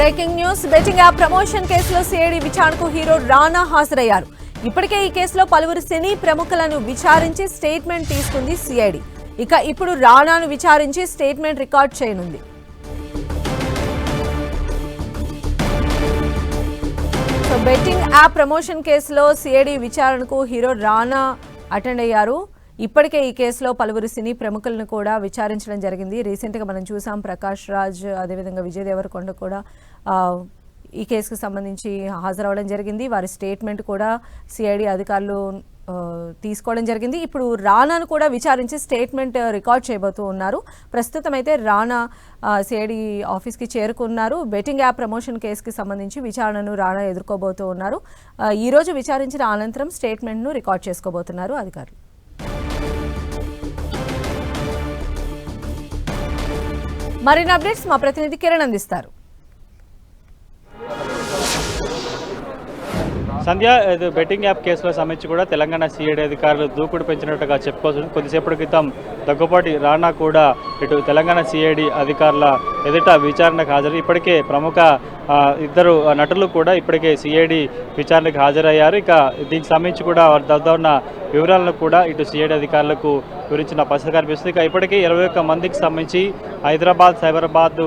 Breaking news. Betting app promotion కేసులో CID విచారణకు hero Rana హాజరయ్యారు. ఇప్పటికే ఈ కేసులో పలువురు సినీ ప్రముఖులను విచారించి స్టేట్మెంట్ తీసుకుంది సిఐడి. ఇక ఇప్పుడు రానాను విచారించి స్టేట్మెంట్ రికార్డ్ చేయనుంది. సో బెట్టింగ్ యాప్ ప్రమోషన్ కేసులో సిఐడి విచారణకు హీరో రానా అటెండ్ అయ్యారు. ఇప్పటికే ఈ కేసులో పలువురు సినీ ప్రముఖులను కూడా విచారించడం జరిగింది. రీసెంట్గా మనం చూసాం ప్రకాష్ రాజ్ అదేవిధంగా విజయ్ దేవరకొండ కూడా ఈ కేసుకు సంబంధించి హాజరవడం జరిగింది. వారి స్టేట్మెంట్ కూడా సిఐడి అధికారులు తీసుకోవడం జరిగింది. ఇప్పుడు రానాను కూడా విచారించి స్టేట్మెంట్ రికార్డ్ చేయబోతూ ఉన్నారు. ప్రస్తుతం అయితే రానా సిఐడి ఆఫీస్కి చేరుకున్నారు. బెట్టింగ్ యాప్ ప్రమోషన్ కేసుకి సంబంధించి విచారణను రానా ఎదుర్కోబోతూ ఉన్నారు. ఈరోజు విచారించిన అనంతరం స్టేట్మెంట్ను రికార్డ్ చేసుకోబోతున్నారు అధికారులు. మరిన్ని అప్డేట్స్ మా ప్రతినిధి కిరణ్ అందిస్తారు. సంధ్య బెట్టింగ్ యాప్ కేసులో సంబంధించి కూడా తెలంగాణ సిఐడి అధికారులు దూకుడు పెంచినట్టుగా చెప్పుకోవచ్చు. కొద్దిసేపటి క్రితం దగ్గుపాటి రాణా కూడా ఇటు తెలంగాణ సిఐడి అధికారుల ఎదుట విచారణకు హాజరు. ఇప్పటికే ప్రముఖ ఇద్దరు నటులు కూడా ఇప్పటికే సిఐడి విచారణకు హాజరయ్యారు. ఇక దీనికి సంబంధించి కూడా వారి దగ్గర ఉన్న వివరాలను కూడా ఇటు సిఐడి అధికారులకు వివరించిన పరిస్థితి కనిపిస్తుంది. ఇక ఇప్పటికే ఇరవై ఒక్క మందికి సంబంధించి హైదరాబాద్ సైబరాబాద్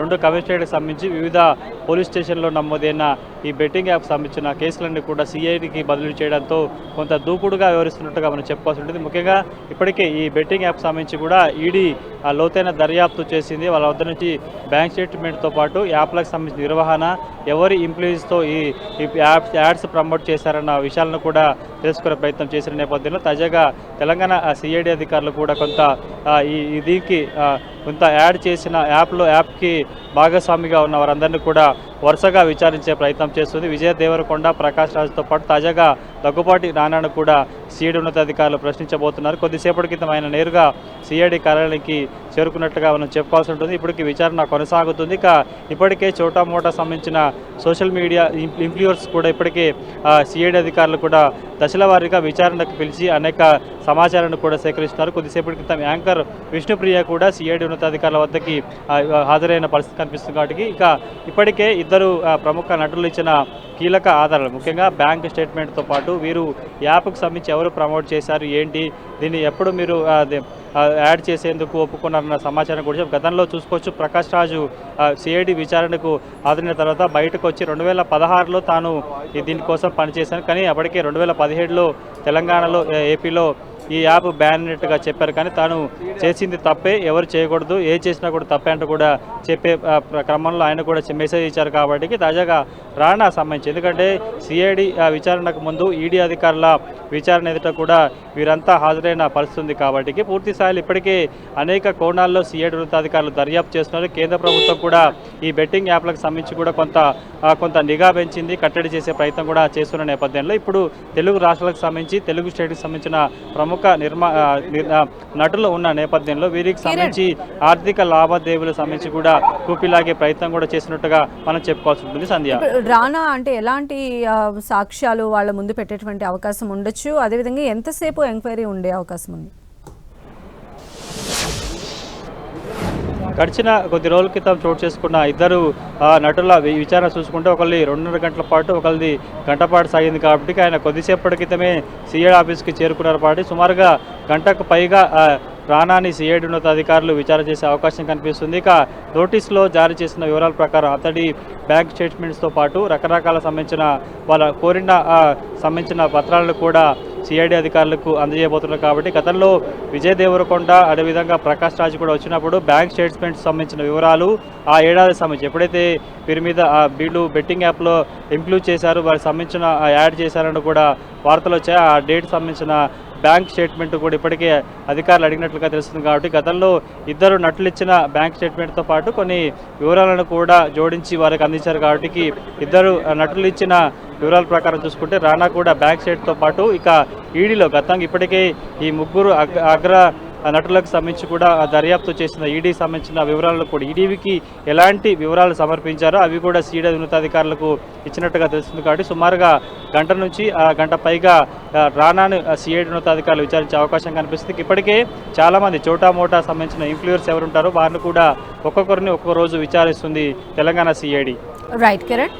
రెండు కమిషనరేట్కి సంబంధించి వివిధ పోలీస్ స్టేషన్లో నమోదైన ఈ బెట్టింగ్ యాప్ సంబంధించిన కేసులన్నీ కూడా సిఐడికి బదిలీ చేయడంతో కొంత దూకుడుగా వివరిస్తున్నట్టుగా మనం చెప్పుకోవాల్సి ఉంటుంది. ముఖ్యంగా ఇప్పటికే ఈ బెట్టింగ్ యాప్ సంబంధించి కూడా ఈడీ ఆ లోతైన దర్యాప్తు చేసింది. వాళ్ళ వద్ద నుంచి బ్యాంక్ స్టేట్మెంట్తో పాటు యాప్లకు సంబంధించిన నిర్వహణ ఎవరి ఇంప్లాయీస్తో ఈ యాప్స్ యాడ్స్ ప్రమోట్ చేశారన్న విషయాలను కూడా తెలుసుకునే ప్రయత్నం చేసిన నేపథ్యంలో తాజాగా తెలంగాణ సిఐడి అధికారులు కూడా కొంత ఈ దీనికి కొంత యాడ్ చేసిన యాప్లో యాప్కి భాగస్వామిగా ఉన్న వారందరినీ కూడా వరుసగా విచారించే ప్రయత్నం చేస్తుంది. విజయ దేవరకొండ ప్రకాష్ రాజుతో పాటు తాజాగా దగ్గుపాటి నానాను కూడా సిఐడి ఉన్నతాధికారులు ప్రశ్నించబోతున్నారు. కొద్దిసేపటి క్రితం ఆయన నేరుగా సిఐడి కార్యాలయానికి చేరుకున్నట్టుగా మనం చెప్పుకోవాల్సి ఉంటుంది. ఇప్పటికి విచారణ కొనసాగుతుంది. ఇక ఇప్పటికే చోటా మోటా సంబంధించిన సోషల్ మీడియా ఇన్ఫ్లుయర్స్ కూడా ఇప్పటికే సిఐడి అధికారులు కూడా దశల వారీగా విచారణకు పిలిచి అనేక సమాచారాన్ని కూడా సేకరిస్తున్నారు. కొద్దిసేపటి క్రితం యాంకర్ విష్ణుప్రియ కూడా సిఐడి ఉన్నతాధికారుల వద్దకి హాజరైన పరిస్థితి కనిపిస్తుంది కాబట్టి ఇక ఇప్పటికే ఇద్దరు ప్రముఖ నటులు ఇచ్చిన కీలక ఆధారాలు. ముఖ్యంగా బ్యాంక్ స్టేట్మెంట్తో పాటు వీరు యాప్కు సంబంధించి ఎవరు ప్రమోట్ చేశారు ఏంటి దీన్ని ఎప్పుడు మీరు యాడ్ చేసేందుకు ఒప్పుకున్నారన్న సమాచారం కూడా చెప్పి గతంలో చూసుకోవచ్చు. ప్రకాష్ రాజు సిఐడి విచారణకు ఆదరిన తర్వాత బయటకు వచ్చి రెండు వేల పదహారులో తాను దీనికోసం పనిచేశాను. కానీ అప్పటికే రెండు వేల పదిహేడులో తెలంగాణలో ఏపీలో ఈ యాప్ బ్యాన్ అన్నట్టుగా చెప్పారు కానీ తాను చేసింది తప్పే ఎవరు చేయకూడదు ఏ చేసినా కూడా తప్పే అంటూ కూడా చెప్పే క్రమంలో ఆయన కూడా మెసేజ్ ఇచ్చారు కాబట్టి తాజాగా రాణా సంబంధించి. ఎందుకంటే సిఐడి విచారణకు ముందు ఈడీ అధికారుల విచారణ ఎదుట కూడా వీరంతా హాజరైన పరిస్థితుంది కాబట్టి పూర్తి స్థాయిలో ఇప్పటికే అనేక కోణాల్లో సిఐడి ఉన్నతాధికారులు దర్యాప్తు చేస్తున్నారు. కేంద్ర ప్రభుత్వం కూడా ఈ బెట్టింగ్ యాప్లకు సంబంధించి కూడా కొంత కొంత నిఘా పెంచింది కట్టడి చేసే ప్రయత్నం కూడా చేస్తున్న నేపథ్యంలో. ఇప్పుడు తెలుగు రాష్ట్రాలకు సంబంధించి తెలుగు స్టేట్కి సంబంధించిన ప్రముఖ నిర్మా ఆ, నిర్- ఆ, నటులు ఉన్న నేపథ్యంలో వీరికి సంబంధించి ఆర్థిక లావాదేవీలకు సంబంధించి కూడా కూపిలాగే ప్రయత్నం కూడా చేసినట్టుగా మనం చెప్పుకోవాల్సి ఉంటుంది. సంధ్య. రానా అంటే ఎలాంటి సాక్ష్యాలు వాళ్ళ ముందు పెట్టేటువంటి అవకాశం ఉండొచ్చు? అదేవిధంగా ఎంతసేపు ఎంక్వైరీ ఉండే అవకాశం ఉంది? గడిచిన కొద్ది రోజుల క్రితం చోటు చేసుకున్న ఇద్దరు నటుల విచారణ చూసుకుంటే ఒకళ్ళది రెండున్నర గంటల పాటు ఒకళ్ళది గంట పాటు సాగింది కాబట్టి ఆయన కొద్దిసేపటి క్రితమే సీఏ ఆఫీస్కి చేరుకున్నారు కాబట్టి సుమారుగా గంటకు పైగా ప్రాణాన్ని రానాని సిఐడి ఉన్నతాధికారులు విచారణ చేసే అవకాశం కనిపిస్తుంది. ఇక నోటీస్లో జారీ చేసిన వివరాల ప్రకారం అతడి బ్యాంక్ స్టేట్మెంట్స్తో పాటు రకరకాల సంబంధించిన వాళ్ళ కోరిన సంబంధించిన పత్రాలను కూడా సిఐడి అధికారులకు అందజేయబోతున్నారు కాబట్టి గతంలో విజయ్ దేవరకొండ అదేవిధంగా ప్రకాష్ రాజ్ కూడా వచ్చినప్పుడు బ్యాంక్ స్టేట్స్మెంట్ సంబంధించిన వివరాలు ఆ ఏడాది సంబంధించి ఎప్పుడైతే వీరి మీద ఆ వీళ్ళు బెట్టింగ్ యాప్లో ఇంక్లూడ్ చేశారు వారికి సంబంధించిన యాడ్ చేశారని కూడా వార్తలు వచ్చాయి. ఆ డేట్ సంబంధించిన బ్యాంక్ స్టేట్మెంట్ కూడా ఇప్పటికే అధికారులు అడిగినట్లుగా తెలుస్తుంది కాబట్టి గతంలో ఇద్దరు నటులు ఇచ్చిన బ్యాంక్ స్టేట్మెంట్తో పాటు కొన్ని వివరాలను కూడా జోడించి వారికి అందించారు కాబట్టి ఇద్దరు నటులు ఇచ్చిన వివరాల ప్రకారం చూసుకుంటే రానా కూడా బ్యాంక్ స్టేట్తో పాటు ఇక ఈడీలో గతంగా ఇప్పటికే ఈ ముగ్గురు అగ్ర నటులకు సంబంధించి కూడా దర్యాప్తు చేసిన ఈడీ సంబంధించిన వివరాలను కూడా ఈడీకి ఎలాంటి వివరాలు సమర్పించారో అవి కూడా సీడీ ఉన్నతాధికారులకు ఇచ్చినట్టుగా తెలుస్తుంది కాబట్టి సుమారుగా గంట నుంచి ఆ గంట పైగా రానాను సిఐడి ఉన్నతాధికారులు విచారించే అవకాశం కనిపిస్తుంది. ఇప్పటికే చాలామంది చోటా మోటా సంబంధించిన ఇన్ఫ్లుయర్స్ ఎవరుంటారో వారిని కూడా ఒక్కొక్కరిని ఒక్కొక్క రోజు విచారిస్తుంది తెలంగాణ సిఐడి రైట్ కిరణ్